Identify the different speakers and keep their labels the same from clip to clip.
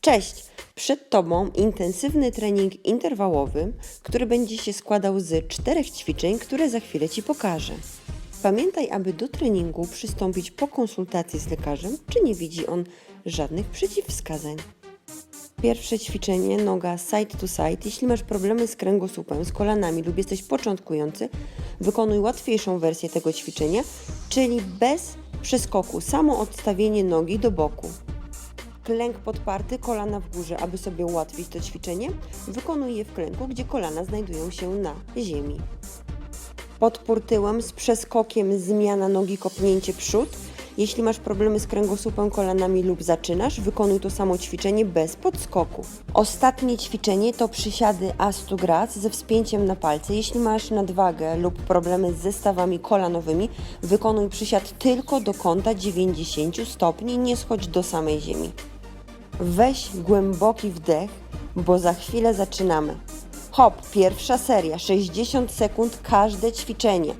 Speaker 1: Cześć! Przed Tobą intensywny trening interwałowy, który będzie się składał z czterech ćwiczeń, które za chwilę Ci pokażę. Pamiętaj, aby do treningu przystąpić po konsultacji z lekarzem, czy nie widzi on żadnych przeciwwskazań. Pierwsze ćwiczenie, noga side to side. Jeśli masz problemy z kręgosłupem, z kolanami lub jesteś początkujący, wykonuj łatwiejszą wersję tego ćwiczenia, czyli bez przeskoku, samo odstawienie nogi do boku. Klęk podparty, kolana w górze, aby sobie ułatwić to ćwiczenie, wykonuj je w klęku, gdzie kolana znajdują się na ziemi. Podpór tyłem z przeskokiem zmiana nogi, kopnięcie przód. Jeśli masz problemy z kręgosłupem, kolanami lub zaczynasz, wykonuj to samo ćwiczenie bez podskoku. Ostatnie ćwiczenie to przysiady astu graz ze wspięciem na palce. Jeśli masz nadwagę lub problemy z zestawami kolanowymi, wykonuj przysiad tylko do kąta 90 stopni, nie schodź do samej ziemi. Weź głęboki wdech, bo za chwilę zaczynamy. Hop, pierwsza seria, 60 sekund każde ćwiczenie.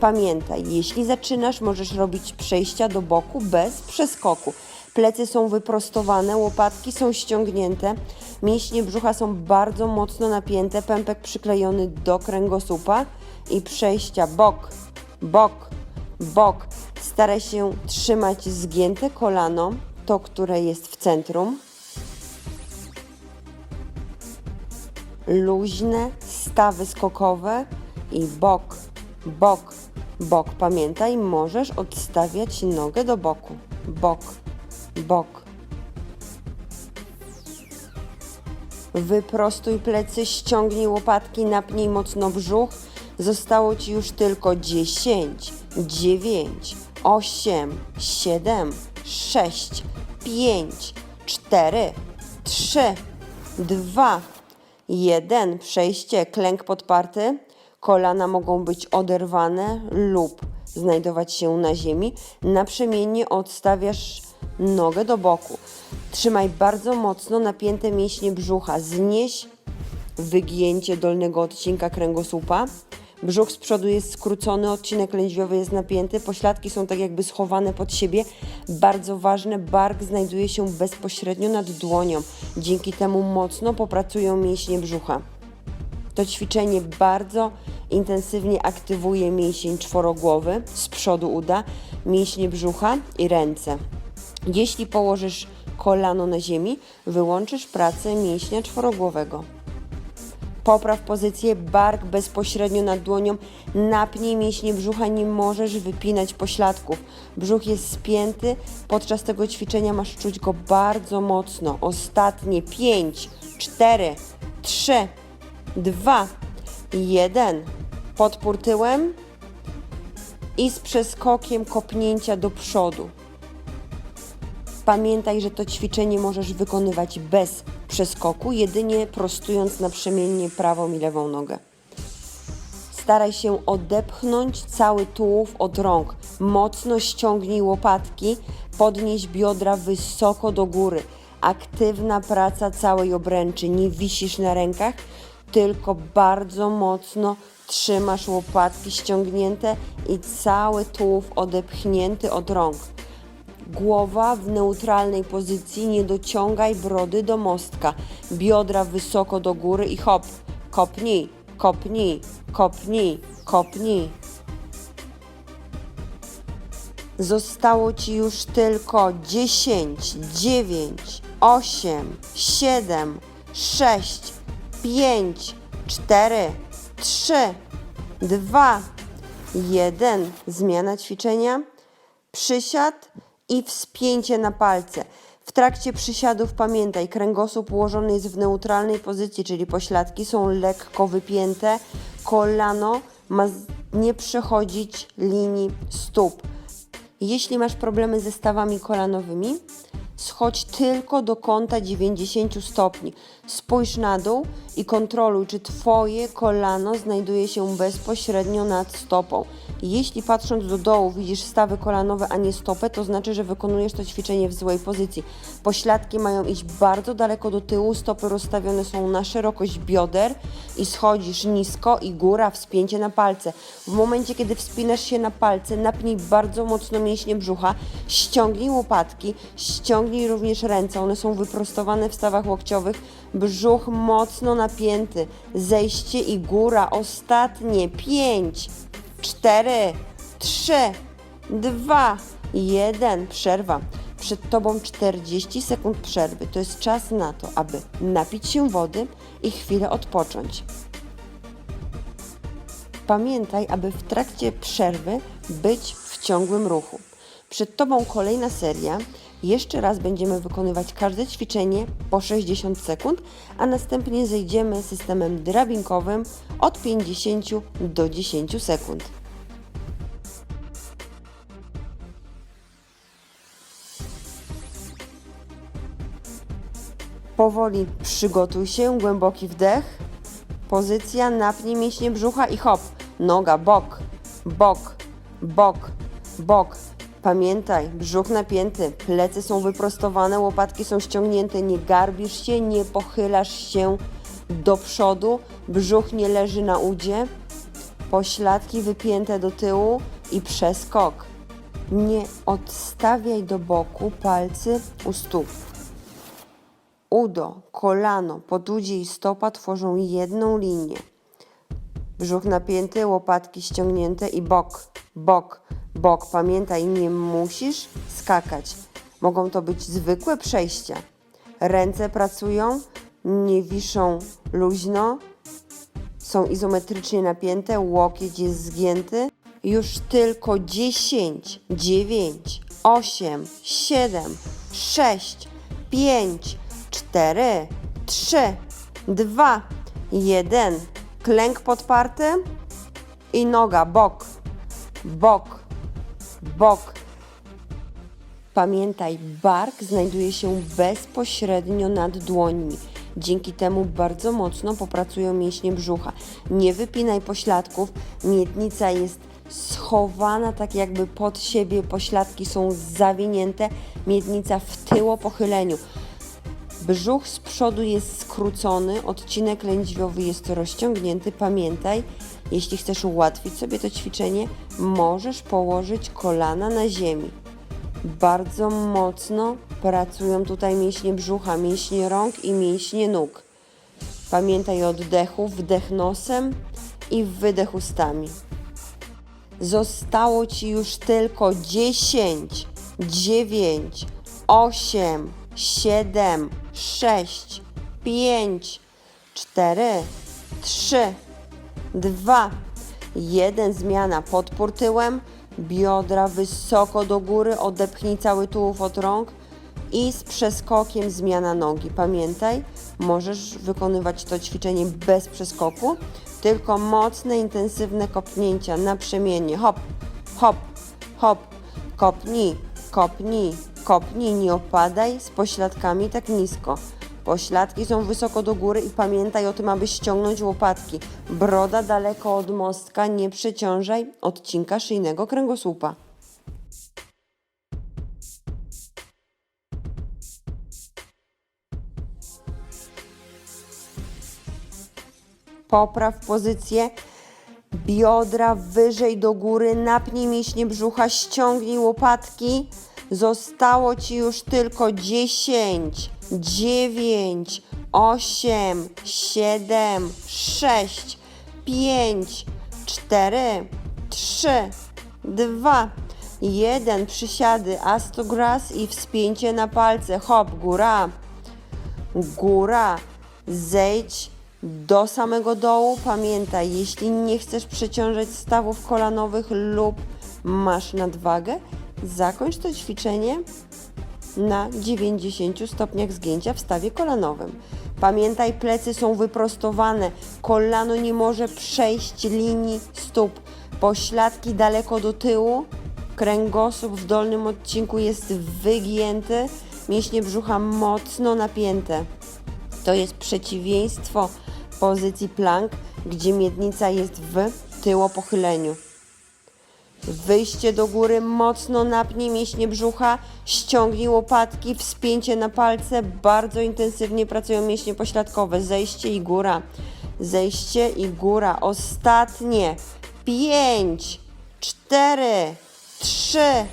Speaker 1: Pamiętaj, jeśli zaczynasz, możesz robić przejścia do boku bez przeskoku. Plecy są wyprostowane, łopatki są ściągnięte, mięśnie brzucha są bardzo mocno napięte, pępek przyklejony do kręgosłupa i przejścia bok, bok, bok. Staraj się trzymać zgięte kolano, to które jest w centrum. luźne stawy skokowe i bok, bok, bok. Pamiętaj, możesz odstawiać nogę do boku. Bok, bok. Wyprostuj plecy, ściągnij łopatki, napnij mocno brzuch. Zostało Ci już tylko 10, 9, 8, 7, 6, 5, 4, 3, 2, Jeden, przejście, klęk podparty. Kolana mogą być oderwane lub znajdować się na ziemi. Naprzemiennie odstawiasz nogę do boku. Trzymaj bardzo mocno napięte mięśnie brzucha. Znieś wygięcie dolnego odcinka kręgosłupa. Brzuch z przodu jest skrócony, odcinek lędźwiowy jest napięty, pośladki są tak jakby schowane pod siebie. Bardzo ważne, bark znajduje się bezpośrednio nad dłonią. Dzięki temu mocno popracują mięśnie brzucha. To ćwiczenie bardzo intensywnie aktywuje mięsień czworogłowy z przodu uda, mięśnie brzucha i ręce. Jeśli położysz kolano na ziemi, wyłączysz pracę mięśnia czworogłowego. Popraw pozycję, bark bezpośrednio nad dłonią, napnij mięśnie brzucha, nie możesz wypinać pośladków. Brzuch jest spięty, podczas tego ćwiczenia masz czuć go bardzo mocno. Ostatnie 5, 4, 3, 2, 1. Podpór tyłem i z przeskokiem kopnięcia do przodu. Pamiętaj, że to ćwiczenie możesz wykonywać bez przeskoku, jedynie prostując naprzemiennie prawą i lewą nogę. Staraj się odepchnąć cały tułów od rąk. Mocno ściągnij łopatki, podnieś biodra wysoko do góry. Aktywna praca całej obręczy. Nie wisisz na rękach, tylko bardzo mocno trzymasz łopatki ściągnięte i cały tułów odepchnięty od rąk. Głowa w neutralnej pozycji, nie dociągaj brody do mostka. Biodra wysoko do góry i hop. Kopnij, kopnij, kopnij, kopnij. Zostało ci już tylko 10, 9, 8, 7, 6, 5, 4, 3, 2, 1. Zmiana ćwiczenia. Przysiad i wspięcie na palce. W trakcie przysiadów pamiętaj, kręgosłup ułożony jest w neutralnej pozycji, czyli pośladki są lekko wypięte, kolano ma nie przechodzić linii stóp. Jeśli masz problemy ze stawami kolanowymi, schodź tylko do kąta 90 stopni. Spójrz na dół i kontroluj, czy Twoje kolano znajduje się bezpośrednio nad stopą. Jeśli patrząc do dołu widzisz stawy kolanowe, a nie stopę, to znaczy, że wykonujesz to ćwiczenie w złej pozycji. Pośladki mają iść bardzo daleko do tyłu, stopy rozstawione są na szerokość bioder i schodzisz nisko i góra, wspięcie na palce. W momencie, kiedy wspinasz się na palce, napnij bardzo mocno mięśnie brzucha, ściągnij łopatki, ściągnij Ściągnij również ręce, one są wyprostowane w stawach łokciowych, brzuch mocno napięty, zejście i góra, ostatnie, pięć, cztery, trzy, dwa, jeden, przerwa. Przed Tobą 40 sekund przerwy. To jest czas na to, aby napić się wody i chwilę odpocząć. Pamiętaj, aby w trakcie przerwy być w ciągłym ruchu. Przed Tobą kolejna seria. Jeszcze raz będziemy wykonywać każde ćwiczenie po 60 sekund, a następnie zejdziemy systemem drabinkowym od 50 do 10 sekund. Powoli przygotuj się, głęboki wdech. Pozycja, napnij mięśnie brzucha i hop. Noga, bok, bok, bok, bok. Pamiętaj, brzuch napięty, plecy są wyprostowane, łopatki są ściągnięte, nie garbisz się, nie pochylasz się do przodu, brzuch nie leży na udzie, pośladki wypięte do tyłu i przeskok. Nie odstawiaj do boku palcy u stóp. Udo, kolano, podudzie i stopa tworzą jedną linię. Brzuch napięty, łopatki ściągnięte i bok, bok, bok. Pamiętaj, nie musisz skakać. Mogą to być zwykłe przejścia. Ręce pracują, nie wiszą luźno, są izometrycznie napięte, łokieć jest zgięty. Już tylko 10, 9, 8, 7, 6, 5, 4, 3, 2, 1. Klęk podparty i noga, bok, bok, bok. Pamiętaj, bark znajduje się bezpośrednio nad dłońmi. Dzięki temu bardzo mocno popracują mięśnie brzucha. Nie wypinaj pośladków, miednica jest schowana tak jakby pod siebie, pośladki są zawinięte, miednica w tyło pochyleniu. Brzuch z przodu jest skrócony, odcinek lędźwiowy jest rozciągnięty. Pamiętaj, jeśli chcesz ułatwić sobie to ćwiczenie, możesz położyć kolana na ziemi. Bardzo mocno pracują tutaj mięśnie brzucha, mięśnie rąk i mięśnie nóg. Pamiętaj o oddechu, wdech nosem i wydech ustami. Zostało Ci już tylko 10, 9, 8, 7, 6, 5, 4, 3, 2, 1. Zmiana podpór tyłem, biodra wysoko do góry, odepchnij cały tułów od rąk i z przeskokiem zmiana nogi. Pamiętaj, możesz wykonywać to ćwiczenie bez przeskoku, tylko mocne, intensywne kopnięcia naprzemiennie. Hop, hop, hop, kopnij, kopnij, kopnij, nie opadaj z pośladkami tak nisko. Pośladki są wysoko do góry i pamiętaj o tym, aby ściągnąć łopatki. Broda daleko od mostka, nie przeciążaj odcinka szyjnego kręgosłupa. Popraw pozycję. Biodra wyżej do góry, napnij mięśnie brzucha, ściągnij łopatki. Zostało ci już tylko 10, 9, 8, 7, 6, 5, 4, 3, 2, 1. Przysiady astogras i wspięcie na palce. Hop, góra, góra. Zejdź do samego dołu. Pamiętaj, jeśli nie chcesz przeciążać stawów kolanowych lub masz nadwagę, zakończ to ćwiczenie na 90 stopniach zgięcia w stawie kolanowym. Pamiętaj, plecy są wyprostowane, kolano nie może przejść linii stóp, pośladki daleko do tyłu, kręgosłup w dolnym odcinku jest wygięty, mięśnie brzucha mocno napięte. To jest przeciwieństwo pozycji plank, gdzie miednica jest w tyłopochyleniu. Wyjście do góry, mocno napnij mięśnie brzucha, ściągnij łopatki, wspięcie na palce, bardzo intensywnie pracują mięśnie pośladkowe, zejście i góra, zejście i góra, ostatnie, pięć, cztery, trzy,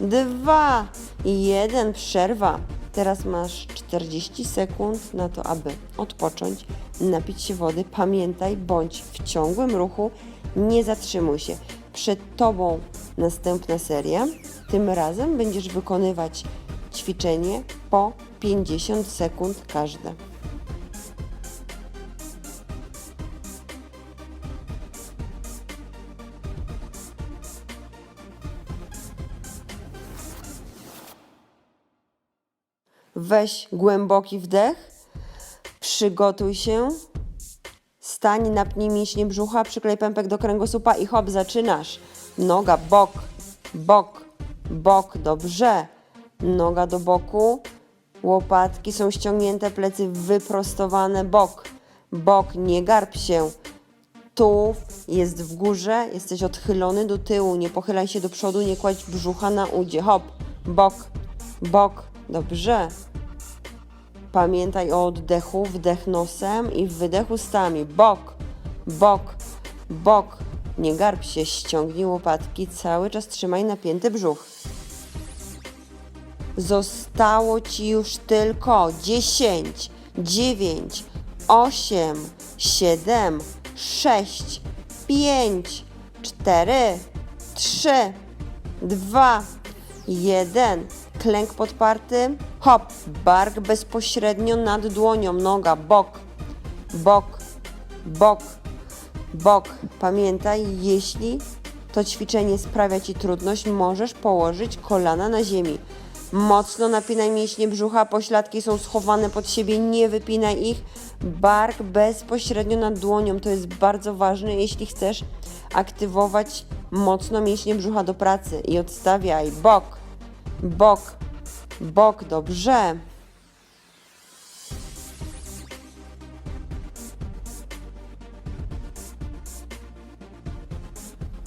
Speaker 1: dwa i jeden, przerwa. Teraz masz 40 sekund na to, aby odpocząć, napić się wody. Pamiętaj, bądź w ciągłym ruchu, nie zatrzymuj się. Przed Tobą następna seria. Tym razem będziesz wykonywać ćwiczenie po 50 sekund każde. Weź głęboki wdech, przygotuj się, stań, napnij mięśnie brzucha, przyklej pępek do kręgosłupa i hop, zaczynasz. Noga, bok, bok, bok, dobrze. Noga do boku, łopatki są ściągnięte, plecy wyprostowane, bok, bok, nie garb się. Tułów jest w górze, jesteś odchylony do tyłu, nie pochylaj się do przodu, nie kładź brzucha na udzie. Hop, bok, bok, dobrze. Pamiętaj o oddechu, wdech nosem i wydech ustami. Bok, bok, bok. Nie garb się, ściągnij łopatki, cały czas trzymaj napięty brzuch. Zostało ci już tylko 10, 9, 8, 7, 6, 5, 4, 3, 2, 1. Klęk podparty. Hop. Bark bezpośrednio nad dłonią. Noga. Bok. Bok. Bok. Bok. Pamiętaj, jeśli to ćwiczenie sprawia Ci trudność, możesz położyć kolana na ziemi. Mocno napinaj mięśnie brzucha, pośladki są schowane pod siebie, nie wypinaj ich. Bark bezpośrednio nad dłonią, to jest bardzo ważne, jeśli chcesz aktywować mocno mięśnie brzucha do pracy. I odstawiaj, bok, bok, bok, dobrze.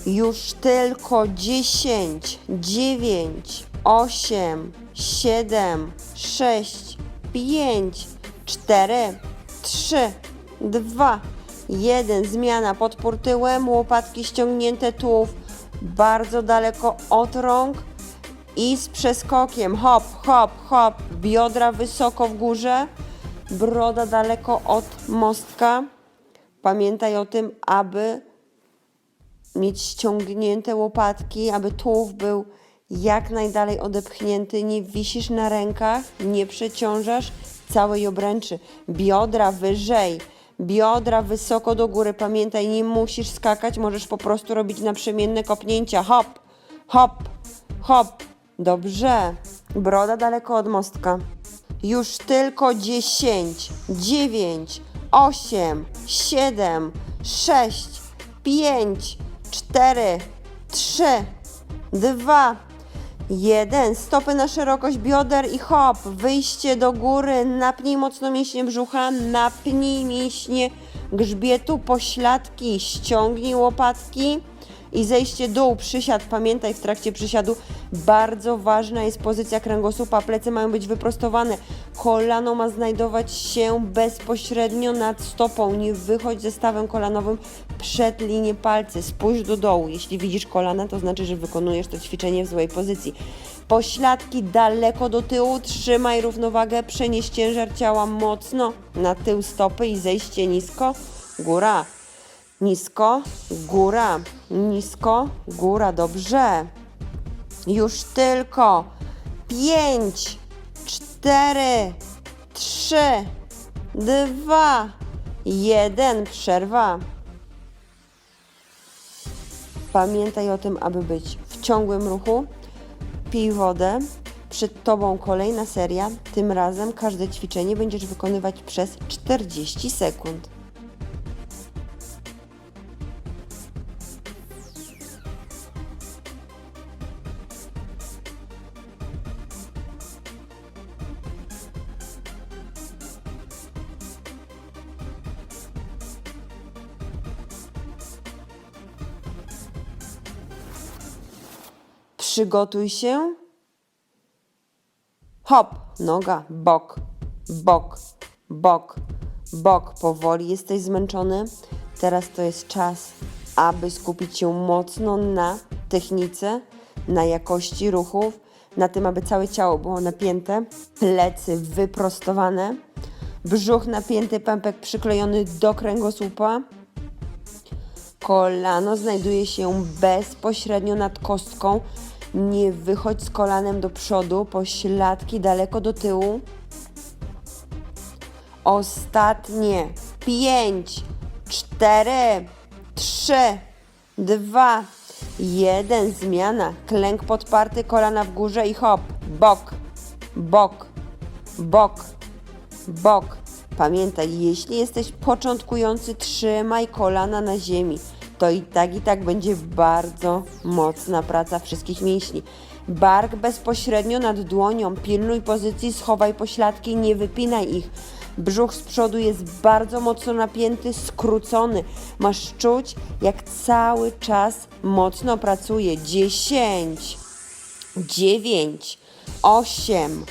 Speaker 1: Już tylko 10, 9, 8, 7, 6, 5, 4, 3, 2, 1. Zmiana podpór tyłem, łopatki ściągnięte, tułów bardzo daleko od rąk i z przeskokiem. Hop, hop, hop. Biodra wysoko w górze, broda daleko od mostka. Pamiętaj o tym, aby mieć ściągnięte łopatki, aby tułów był jak najdalej odepchnięty. Nie wisisz na rękach, nie przeciążasz całej obręczy. Biodra wyżej, biodra wysoko do góry. Pamiętaj, nie musisz skakać, możesz po prostu robić naprzemienne kopnięcia. Hop, hop, hop. Dobrze. Broda daleko od mostka. Już tylko 10, 9, 8, 7, 6, 5, 4, 3, 2, 1. Stopy na szerokość bioder i hop. Wyjście do góry. Napnij mocno mięśnie brzucha. Napnij mięśnie grzbietu, pośladki. Ściągnij łopatki. I zejście dół, przysiad. Pamiętaj w trakcie przysiadu, bardzo ważna jest pozycja kręgosłupa. Plecy mają być wyprostowane. Kolano ma znajdować się bezpośrednio nad stopą. Nie wychodź ze stawem kolanowym przed linię palcy. Spójrz do dołu. Jeśli widzisz kolana, to znaczy, że wykonujesz to ćwiczenie w złej pozycji. Pośladki daleko do tyłu. Trzymaj równowagę. Przenieś ciężar ciała mocno na tył stopy i zejście nisko. Góra. Nisko, góra, nisko, góra, dobrze. Już tylko pięć, cztery, trzy, dwa, jeden, przerwa. Pamiętaj o tym, aby być w ciągłym ruchu. Pij wodę. Przed Tobą kolejna seria. Tym razem każde ćwiczenie będziesz wykonywać przez 40 sekund. Przygotuj się. Hop, noga, bok, bok, bok, bok. Powoli jesteś zmęczony. Teraz to jest czas, aby skupić się mocno na technice, na jakości ruchów. na tym, aby całe ciało było napięte, plecy wyprostowane, brzuch napięty, pępek przyklejony do kręgosłupa. Kolano znajduje się bezpośrednio nad kostką. Nie wychodź z kolanem do przodu, pośladki daleko do tyłu. Ostatnie. Pięć, cztery, trzy, dwa, jeden. Zmiana. Klęk podparty, kolana w górze i hop. Bok, bok, bok, bok. Pamiętaj, jeśli jesteś początkujący, trzymaj kolana na ziemi. To i tak, i tak będzie bardzo mocna praca wszystkich mięśni. Bark bezpośrednio nad dłonią. Pilnuj pozycji, schowaj pośladki, nie wypinaj ich. Brzuch z przodu jest bardzo mocno napięty, skrócony. Masz czuć, jak cały czas mocno pracuje. 10, 9, 8,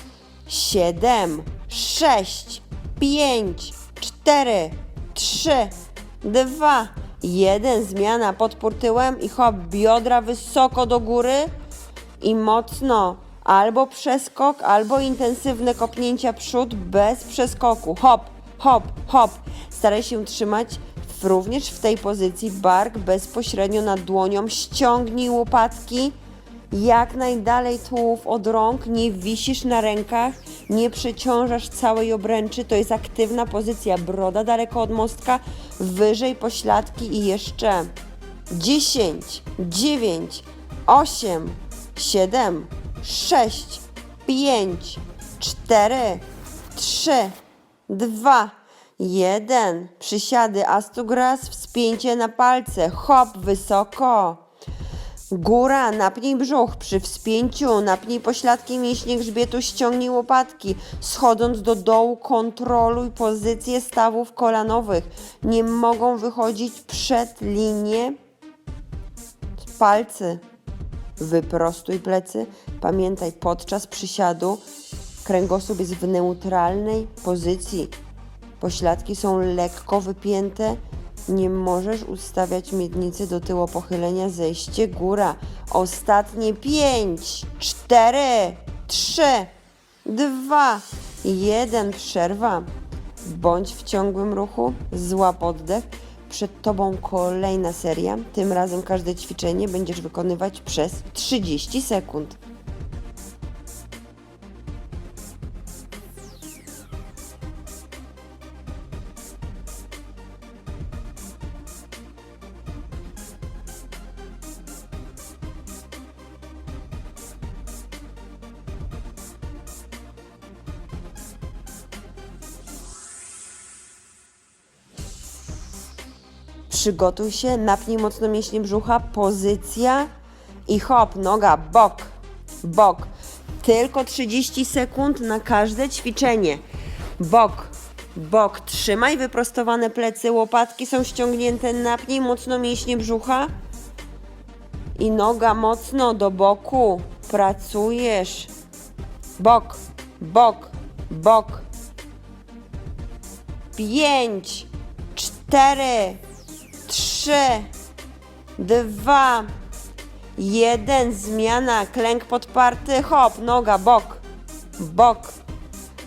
Speaker 1: 7, 6, 5, 4, 3, 2, 1. Zmiana podpór tyłem i hop, biodra wysoko do góry i mocno. Albo przeskok, albo intensywne kopnięcia przód bez przeskoku. Hop, hop, hop. Staraj się trzymać również w tej pozycji bark bezpośrednio nad dłonią. Ściągnij łopatki jak najdalej tułów od rąk, nie wisisz na rękach, nie przeciążasz całej obręczy, to jest aktywna pozycja, broda daleko od mostka, wyżej pośladki i jeszcze 10, 9, 8, 7, 6, 5, 4, 3, 2, 1. Przysiady Astugras, wspięcie na palce, hop, wysoko. Góra, napnij brzuch przy wspięciu, napnij pośladki mięśnie grzbietu, ściągnij łopatki. Schodząc do dołu, kontroluj pozycję stawów kolanowych. Nie mogą wychodzić przed linię palcy. Wyprostuj plecy. Pamiętaj, podczas przysiadu kręgosłup jest w neutralnej pozycji. Pośladki są lekko wypięte. Nie możesz ustawiać miednicy do tyłu pochylenia, zejście, góra. Ostatnie pięć, cztery, trzy, dwa, jeden. Przerwa. Bądź w ciągłym ruchu, złap oddech. Przed Tobą kolejna seria. Tym razem każde ćwiczenie będziesz wykonywać przez 30 sekund. Przygotuj się, napnij mocno mięśnie brzucha, pozycja i hop, noga, bok, bok. Tylko 30 sekund na każde ćwiczenie. Bok, bok. Trzymaj wyprostowane plecy, łopatki są ściągnięte, napnij mocno mięśnie brzucha i noga mocno do boku. Pracujesz. Bok, bok, bok. Pięć, cztery, trzy, dwa, jeden. Zmiana. Klęk podparty. Hop. Noga. Bok. Bok.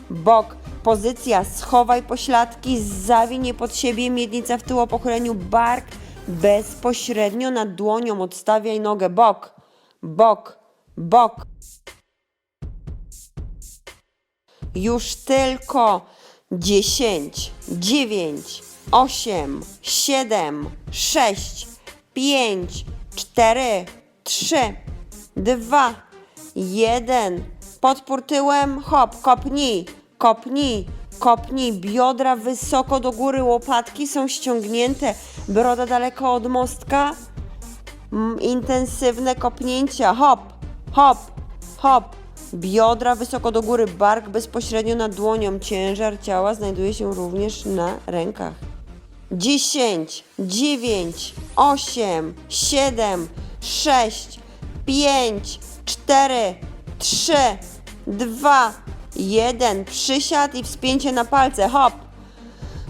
Speaker 1: Bok. Pozycja. Schowaj pośladki. Zawinie pod siebie. Miednica w tył o pochyleniu. Bark bezpośrednio nad dłonią. Odstawiaj nogę. Bok. Bok. Bok. Już tylko 10, 9, 8, 7, 6, 5, 4, 3, 2, 1. Podpór tyłem, hop, kopnij, kopnij, kopnij. Biodra wysoko do góry, łopatki są ściągnięte, broda daleko od mostka. Intensywne kopnięcia, hop, hop, hop. Biodra wysoko do góry, bark bezpośrednio nad dłonią. Ciężar ciała znajduje się również na rękach. 10, 9, 8, 7, 6, 5, 4, 3, 2, 1. Przysiad i wspięcie na palce. Hop.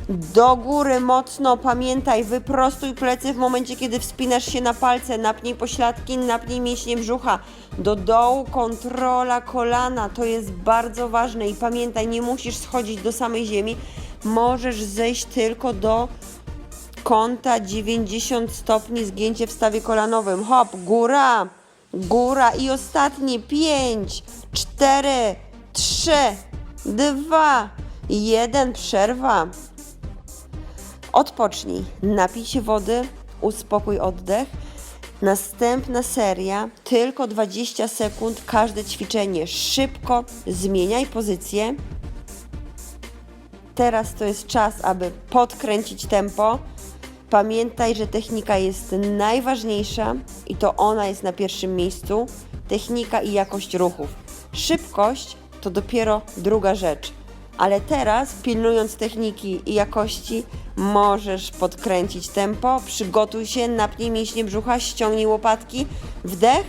Speaker 1: Do góry mocno, pamiętaj, wyprostuj plecy w momencie, kiedy wspinasz się na palce, napnij pośladki, napnij mięśnie brzucha. Do dołu kontrola kolana, to jest bardzo ważne i pamiętaj, nie musisz schodzić do samej ziemi, możesz zejść tylko do kąta 90 stopni, zgięcie w stawie kolanowym. Hop, góra, góra i ostatnie 5, 4, 3, 2, 1, przerwa. Odpocznij, napij się wody, uspokój oddech. Następna seria, tylko 20 sekund, każde ćwiczenie. Szybko zmieniaj pozycję. Teraz to jest czas, aby podkręcić tempo. Pamiętaj, że technika jest najważniejsza i to ona jest na pierwszym miejscu. Technika i jakość ruchów. Szybkość to dopiero druga rzecz. Ale teraz, pilnując techniki i jakości, możesz podkręcić tempo. Przygotuj się, napnij mięśnie brzucha, ściągnij łopatki, wdech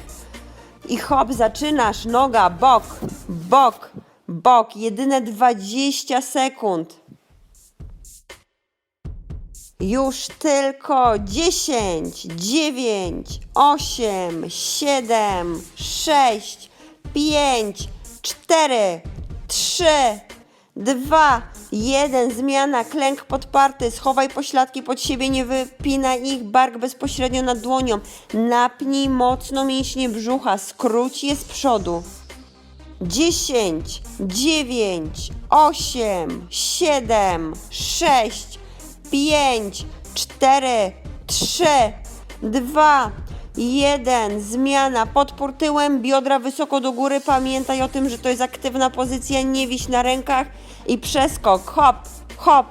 Speaker 1: i hop, zaczynasz. Noga, bok, bok, bok. Jedyne 20 sekund. Już tylko 10, 9, 8, 7, 6, 5, 4, 3, 2, 1. Zmiana, klęk podparty, schowaj pośladki pod siebie, nie wypinaj ich, bark bezpośrednio nad dłonią. Napnij mocno mięśnie brzucha, skróć je z przodu. 10, 9, 8, 7, 6, 5, 4, 3, 2, 1. Zmiana. Podpór tyłem, biodra wysoko do góry. Pamiętaj o tym, że to jest aktywna pozycja. Nie wiś na rękach i przeskok. Hop, hop.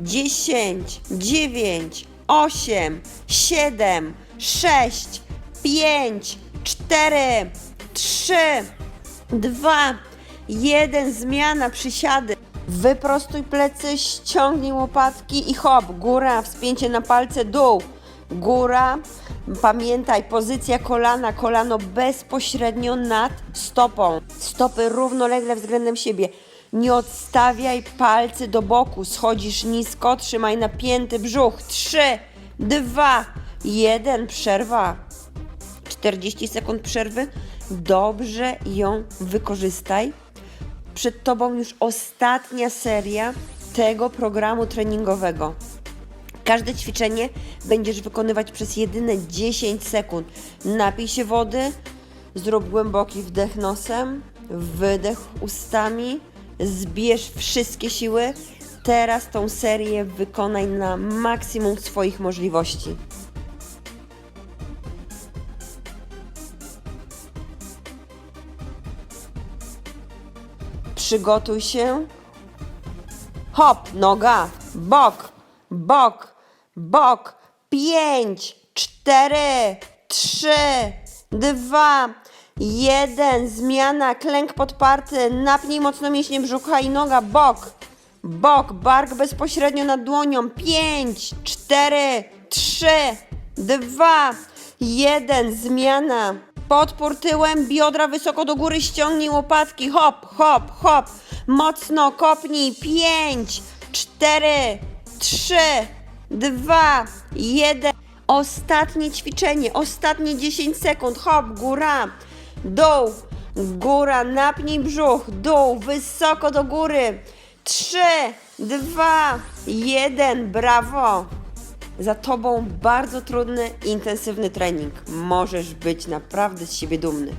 Speaker 1: 10, 9, 8, 7, 6, 5, 4, 3, 2, 1. Zmiana, przysiady. Wyprostuj plecy, ściągnij łopatki i hop, góra, wspięcie na palce, dół, góra. Pamiętaj, pozycja kolana, kolano bezpośrednio nad stopą. Stopy równolegle względem siebie. Nie odstawiaj palcy do boku, schodzisz nisko, trzymaj napięty brzuch. 3, 2, 1, przerwa. 40 sekund przerwy. Dobrze ją wykorzystaj przed Tobą już ostatnia seria tego programu treningowego. Każde ćwiczenie będziesz wykonywać przez jedyne 10 sekund. Napij się wody, zrób głęboki wdech nosem, wydech ustami, zbierz wszystkie siły. Teraz tą serię wykonaj na maksimum swoich możliwości. Przygotuj się. Hop, noga, bok, bok, bok. Pięć, cztery, trzy, dwa, jeden. Zmiana, klęk podparty. Napnij mocno mięśnie brzucha i noga, bok, bok. Bark bezpośrednio nad dłonią. Pięć, cztery, trzy, dwa, jeden. Zmiana. Podpór tyłem, biodra wysoko do góry, ściągnij łopatki. Hop, hop, hop. Mocno kopnij. Pięć, cztery, trzy, dwa, jeden. Ostatnie ćwiczenie, ostatnie 10 sekund. Hop, góra, dół, góra, napnij brzuch, dół, wysoko do góry. Trzy, dwa, jeden. Brawo. Za tobą bardzo trudny, intensywny trening. Możesz być naprawdę z siebie dumny.